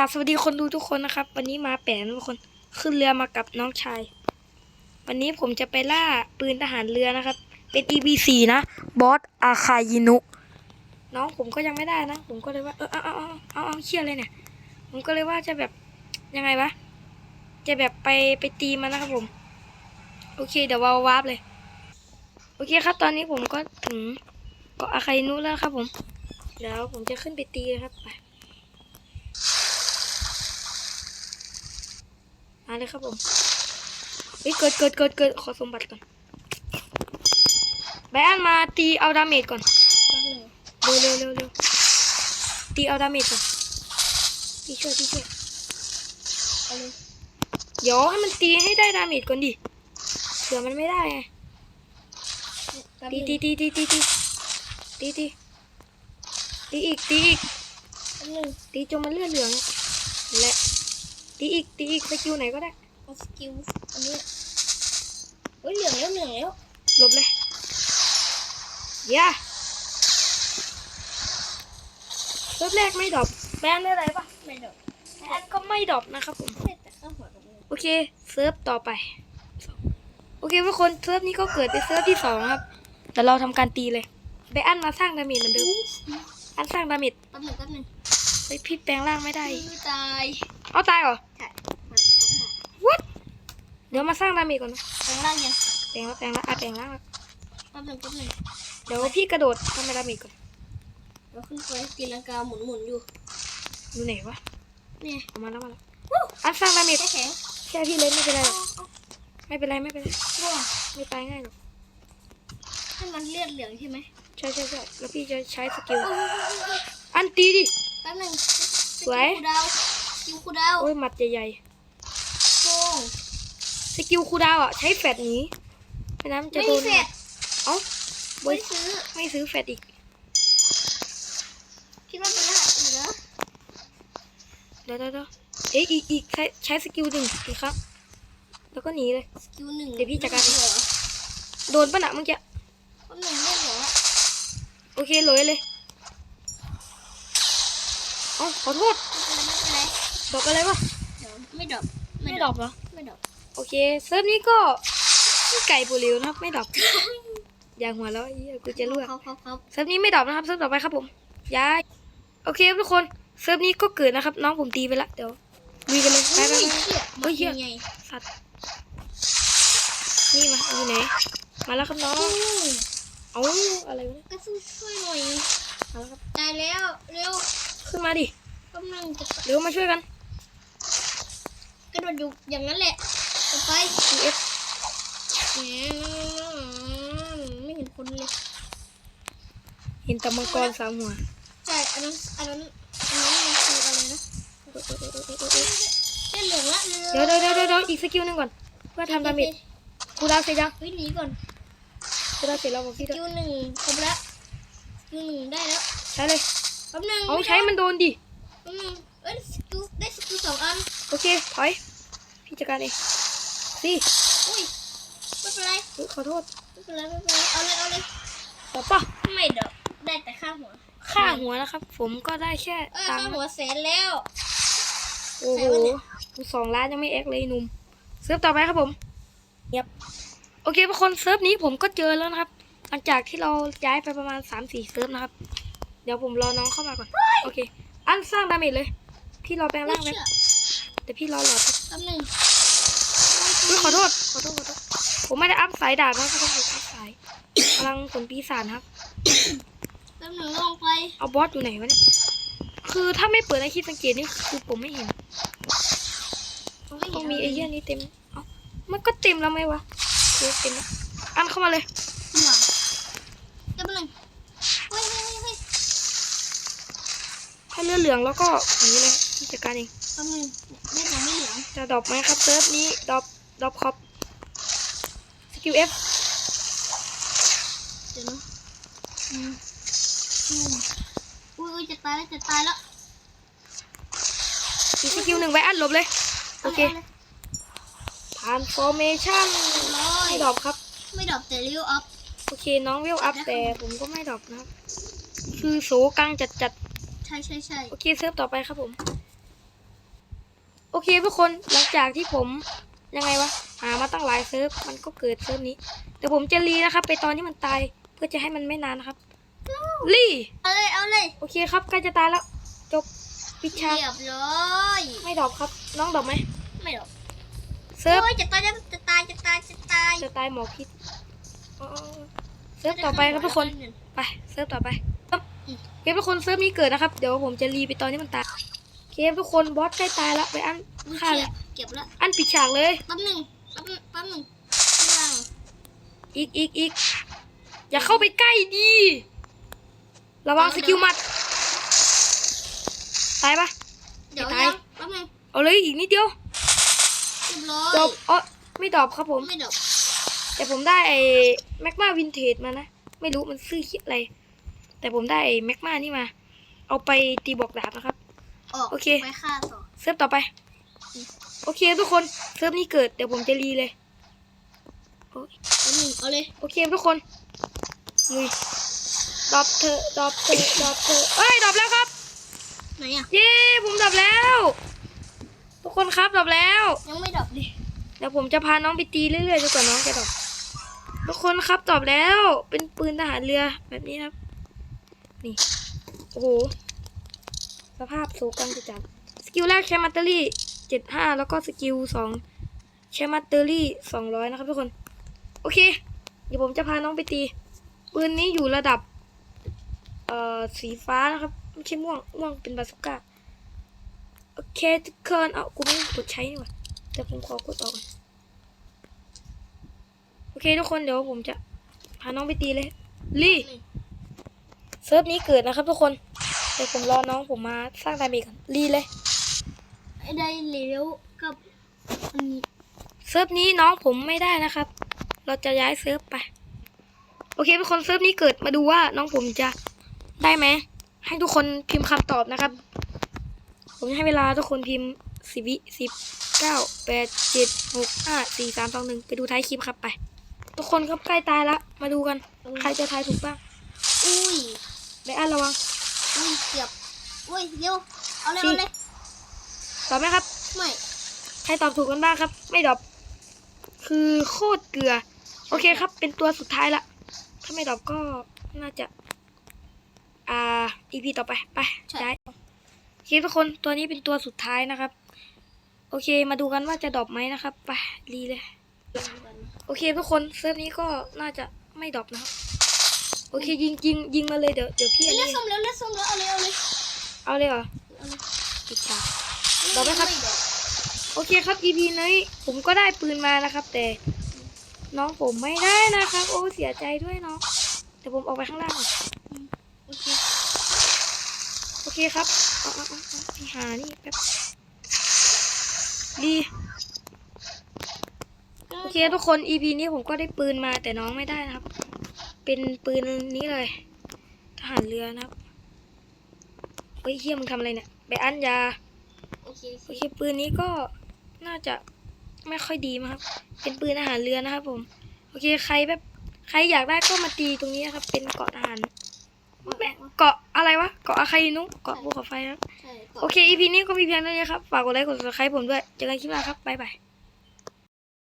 กราบสวัสดีคนดูทุกคนนะครับ วันนี้มาแปะนทุกคนขึ้นเรือมากับน้องชาย วันนี้ผมจะไปล่าปืนทหารเรือนะครับ เป็น EB4 นะบอสอาคายินุ น้องผมก็ยังไม่ได้นะ ผมก็เลยว่า เออเอาเอาเอาเอาเอาเชี่ยเลยเนี่ย ผมก็เลยว่าจะแบบยังไงวะจะแบบไปไปตีมันนะครับผม โอเค เดี๋ยววาวาร์ปเลย โอเคครับ ตอนนี้ผมก็ถึงเกาะอาคายินุแล้วครับผมเดี๋ยวผมจะขึ้นไปตีเลยครับไป มาเลยครับผมเฮ้ยเกิดเกิดเกิดเกิดขอสมบัติก่อนไบอันมาตีเอาดาเมจก่อนเร็วเร็วเร็วเร็วตีเอาดาเมจก่อนพี่ช่วยพี่ช่วยเอาเลยเดี๋ยวให้มันตีให้ได้ดาเมจก่อนดิเดี๋ยวมันไม่ได้ไงแป๊บตีนึงตีตีตีตีตีตีตีตีอีกตีอีกแป๊บนึงตีจนมันเลือดเหลืองนั่นแหละ ตีอีกตีอีกสกิลไหนก็ได้เอาสกิลอันนี้เฮ้ยเหลืองแล้วเหลืองแล้วหลบเลยอย่าเริ่มแรกไม่ดรอปแบนได้ไรปะไม่ดอกแบนก็ไม่ดรอปนะครับผมแค่แต่ข้าวหัวกับมือโอเคเซิร์ฟต่อไป โอเคทุกคนเซิร์ฟนี้ก็เกิดเป็นเซิร์ฟที่สองครับแต่เราทำการตีเลยไปอันมาสร้างดาเมจเหมือนเดิมอันสร้างดาเมจแป๊บนึงแป๊บนึงไปพิษแปลงร่างไม่ได้คือตาย เอาตายเหรอใช่มันเอาค่ะ what เดี๋ยวมาสร้างดาเมจก่อนนะข้างล่างยังแปลงแล้วแปลงแล้วอะแปลงร่างแล้วแป๊บนึงแป๊บนึงเดี๋ยวพี่กระโดดทำดาเมจก่อนเราขึ้นไปตีลังกาหมุนหมุนๆอยู่ดูไหนวะนี่ออกมาแล้วมาแล้วอันสร้างดาเมจแค่แข็งแค่พี่เล่นไม่เป็นไรหรอกไม่เป็นไรไม่เป็นไรว้าไม่ตายง่ายหรอกให้มันเลือดเหลืองใช่ไหมใช่ใช่ใช่แล้วพี่จะใช้สกิลอันตีดิแป๊บนึงสวยสกิลคูลดาวน์ส กิลคูลดาวน์โอ้ยหมัดใหญ่โป้งๆ สกิลคูลดาวน์อะ ใช้แฟดหนี้ไม่นั้นจะไม่โดมีน เฟดเอ้าไม่ซื้อ ไม่ซื้อแฟดอีก คิดว่าเป็นรหัสอื่นนะเดี๋ยวเดี๋ยวเดี๋ยวเอ๊ะอีกอีกใช้ใช้สกิลหนึ่งอีกครั้งแล้วก็หนีเลย สกิลหนึ่งเดี๋ยวพี่จัดการเหรอโดนปะหนะเมื่อกี้คนหนึ่งไม่เหรอโอเคเลยเลย เอ้าขอโทษ ไม่เป็นไรไม่เป็นไร ดอกอะไรวะเดี๋ยวไม่ดรอปไม่ดอกเหรอไม่ดรอปโอเคเซิร์ฟนี้ก็ไก่ปูริวนะครับไม่ดอกอย่างหัวแล้วไอ้เหี้ยกูจะเลือกครับครับครับเซิร์ฟนี้ไม่ดรอปนะครับเซิร์ฟต่อไปครับผมย้ายโอเคครับทุกคนเซิร์ฟนี้ก็เกิดนะครับ น้องผมตีไปละเดี๋ยวลุยกันเลยไปไปอุ้ยไปเชี่ยเฮ้ยเหี้ยมันยังไงสัตว์นี่มาอยู่ไหนมาแล้วครับน้องอู้เอาอะไรวะเนี่ยกระสู้ช่วยหน่อยมาแล้วครับตายแล้วเร็วขึ้นมาดิกำลังจะเร็วมาช่วยกันกระโดด อยู่อย่างนั้นแหละต่อไป EF แหมไม่เห็นคนเลย เห็นแตะมังกรสามหัว ใช่ อันนั้น อันนั้น อันนั้นมันคืออะไรนะเส้นเหลืองละเร็วเดี๋ยวเดี๋ยวเดี๋ยวเดี๋ยวอีกสกิลหนึ่งก่อน เพื่อทำดาเมจกูดาวเสร็จยังเฮ้ยหนีก่อนกูดาวเสร็จแล้วบอกพี่สด้วยกิลหนึ่งครบแล้วสกิลหนึ่งได้แล้ว ใช้เลยแป๊บนึงเอาใช้มันโดนดิแป๊บนึงเอ้ยสกิลได้สกิลสองอัน โอเค ถอย พี่จัดการเองสิอุ้ยไม่เป็นไรอุ๊ยขอโทษไม่เป็นไรไม่เป็นไรเอาเลยเอาเลยขอปะไม่ดอกได้แต่ค่าหัวค่าหัวนะครับ ผมก็ได้แค่เออตังค่าค์หัวแสนแล้ว โอ้โหใครวะเนี่ย กูสองล้านยังไม่เอ็กเลยหนุ่มเซิร์ฟต่อไปครับผมเงียบโอเคทุกคนเซิร์ฟนี้ผมก็เจอแล้วนะครับ หลังจากที่เราย้ายไปประมาณสามสี่เซิร์ฟนะครับ เดี๋ยวผมรอน้องเข้ามาก่อน โอเค อันสร้างดาเมจเลย พี่รอแปลงไม่ร่างไว้เชื่อแต่พี่รอหลอดแป๊บ นึงอุ๊ยขอโทษ ขอโทษ ขอโทษ ผมไม่ได้อัพสายดาบนะครับผมอัพสายพลังผลปีศาจนะครับ แป๊บนึงลงไป เอาบอสอยู่ไหนวะเนี่ย คือถ้าไม่เปิดให้คิดสังเกตนี่คือผมไม่เห็นต้องมีไอ้เหี้ยนี้เต็ม เอ้า มันก็เต็มแล้วไหมวะเออเต็มแล้วอันเข้ามาเลยหลังแป๊บนึงเฮ้ยเฮ้ยเฮ้ยถ้าเลือดเหลืองแล้วก็อย่างนี้เลยที่จัดการเองแป๊บนึง จะดรอปไหมครับเซิร์ฟนี้ดรอปดรอปคอปสกิลเอฟเดี๋ยวนะอืมอืมอุ้ยอุ้ยจะตายแล้วจะตายแล้วอีกสกิลหนึ่งไว้อันหลบเลย โอเคาลย transformation ร้อยไม่ดรอปครับ ไม่ดรอปแต่ริ้วอัพโอเคน้องเวลอัพแต่ผมก็ไม่ดรอปนะครับคือโสกังจัดจัดใช่ใช่ใช่ๆโอเคเซิร์ฟต่อไปครับผม โอเคทุกคนหลังจากที่ผมยังไงวะหามาตั้งหลายเซิร์ฟมันก็เกิดเซิร์ฟนี้แต่ผมจะรีนะครับ ไปตอนที่มันตายเพื่อจะให้มันไม่นานนะครับรีเอาเลยเอาเลยโอเคครับใกล้จะตายแล้ว จบปิดฉากเรียบร้อยไม่ดรอปครับ น้องดรอปไหมไม่หรอกเซิร์ฟโอ้ยจะตายจะจะตายจะตายจะตายจะตายหมอพิษอ๋อเซิร์ฟต่อไปครับทุกคนไปเซิร์ฟต่อไปครับเกมทุกคนเซิร์ฟนี้เกิดนะครับ เดี๋ยวผมจะรีไปตอนที่มันตาย เกมทุกคนบอสใกล้ตายแล้วไปอันอุ้ยฆ่าเก็เลบยเก็บแล้วอันปิดฉากเลย แป๊บหนึ่งแป๊บหนึ่งแป๊บหนึ่งไม่วางอีกอีกอีกอย่าเข้าไปใกล้ดีระวังสกิลหมัดตายปะ เดี๋ยวไม่ตาย ยังแป๊บหนึ่งเอาเลยอีกนิดเดียวเรียบร้อยจบเอ๋อไม่ตอบครับผม ไม่ดอกแต่ผมได้ไอ้แม็กมาวินเทจมานะ ไม่รู้มันซื้อเหี้ยอะไร แต่ผมได้ไอ้แม็กมานี่มา เอาไปตีบอกดาบนะครับ ออกโอเค ไปฆ่าต่อเซิร์ฟต่อไป โอเคทุกคนเซิร์ฟนี้เกิดเดี๋ยวผมจะรีเลยโอ้ยแป๊บหนึ่งเอาเลยโอเคทุกคนลุยดรอปเธอะดรอปเธอะดรอปเธอะเอ้ยดรอปแล้วครับ ไหนอะ เย้ผมดรอปแล้ว ทุกคนครับดรอปแล้ว ยังไม่ดอกดิเดี๋ยวผมจะพาน้องไปตีเรื่อยๆจนกว่าน้องจะดรอปทุกคนครับดรอปแล้ว เป็นปืนทหารเรือแบบนี้ครับ นี่ โอ้โห สภาพโซกันจะจัดสกิลแรกใช้มัตเตอรี่เจ็ดห้าแล้วก็สกิลสองใช้มัตเตอรี่สองร้อยนะครับทุกคน โอเค เดี๋ยวผมจะพาน้องไปตี ปืนนี้อยู่ระดับ เอ่อ สีฟ้านะครับ ไม่ใช่ม่วง ม่วงเป็นบาสุก้า โอเคทุกคนเอากูไม่กดใช้นี่หว่าแต่ผมขอกดออกก่อนโอเคทุกคนเดี๋ยวผมจะพาน้องไปตีเลย ลี่ เซิร์ฟนี้เกิดนะครับทุกคน ดี๋ยวผมรอน้องผมมาสร้างดาเมจก่อนรีเลยไอ้ได้เหลวกับอันนี้เซิร์ฟนี้น้องผมไม่ได้นะครับ เราจะย้ายเซิร์ฟไป โอเคทุกคนเซิร์ฟนี้เกิดมาดูว่าน้องผมจะได้ไหม ให้ทุกคนพิมพ์คำตอบนะครับ ผมจะให้เวลาทุกคนพิมพ์สิบวิสิบเก้าแปดเจ็ดหกห้าสี่สามสองหนึ่งไปดูท้ายคลิปครับไป ทุกคนครับใกล้ตายละ มาดูกัน ใครจะทายถูกบ้างอุ้ยไดอันระวัง อุ้ยเก็บอุ้ยเร็วเอาเลยสิเอาเลยตอบไหมครับ ไม่ใครตอบถูกกันบ้างครับ ไม่ดรอบ คือโคตรเกลือ โอเคครับ เป็นตัวสุดท้ายละถ้าไม่ดรอบก็น่าจะ อ่า EP ต่อไปไปย้ายโอเคทุกคนตัวนี้เป็นตัวสุดท้ายนะครับ โอเคมาดูกันว่าจะดรอบไหมนะครับไปรีเลย โอเคทุกคนเซิร์ฟนี้ก็น่าจะไม่ดรอปนะครับ โอเคยิงยิงยิงมาเลยเดี๋ยวเดี๋ยวพี่เอ้อัยนเลือดนี้ส้มแล้วเลือดส้มแล้วเอาเลยเอาเลยเอาเลยเหรอเอาเลยปิดฉากดอกไหมครับไม่ดอกโอเคครับ EP นี้ผมก็ได้ปืนมานะครับ แต่น้องผมไม่ได้นะครับ โอ้เสียใจด้วยน้องเดี๋ยวผมออกไปข้างล่างก่อนโอเคโอเคครับเอาเอาเอาเอาพี่หานี่แป๊บดี โอเคทุกคน EP นี้ผมก็ได้ปืนมาแต่น้องไม่ได้นะครับ เป็นปืนนี้เลย ทหารเรือนะครับ เฮ้ยเฮียมึงทำอะไรเนี่ยไปอันยา โอเคโอเคปืนนี้ก็น่าจะไม่ค่อยดีมั้งครับ เป็นปืนอาหารเรือนะครับ ผม โอเคใครแบบใครอยากได้ก็มาตีตรงนี้นะครับ เป็นเกาะทหารแม่เกาะอะไรวะ เกาะอาคาอินุเกาะภูเขาไฟนะครับใช่โอเค EP นี้ก็มีเพียงเท่านี้ครับ ฝากกดไลค์กด subscribe ผมด้วย เจอกันคลิปหน้าครับ บ๊ายบาย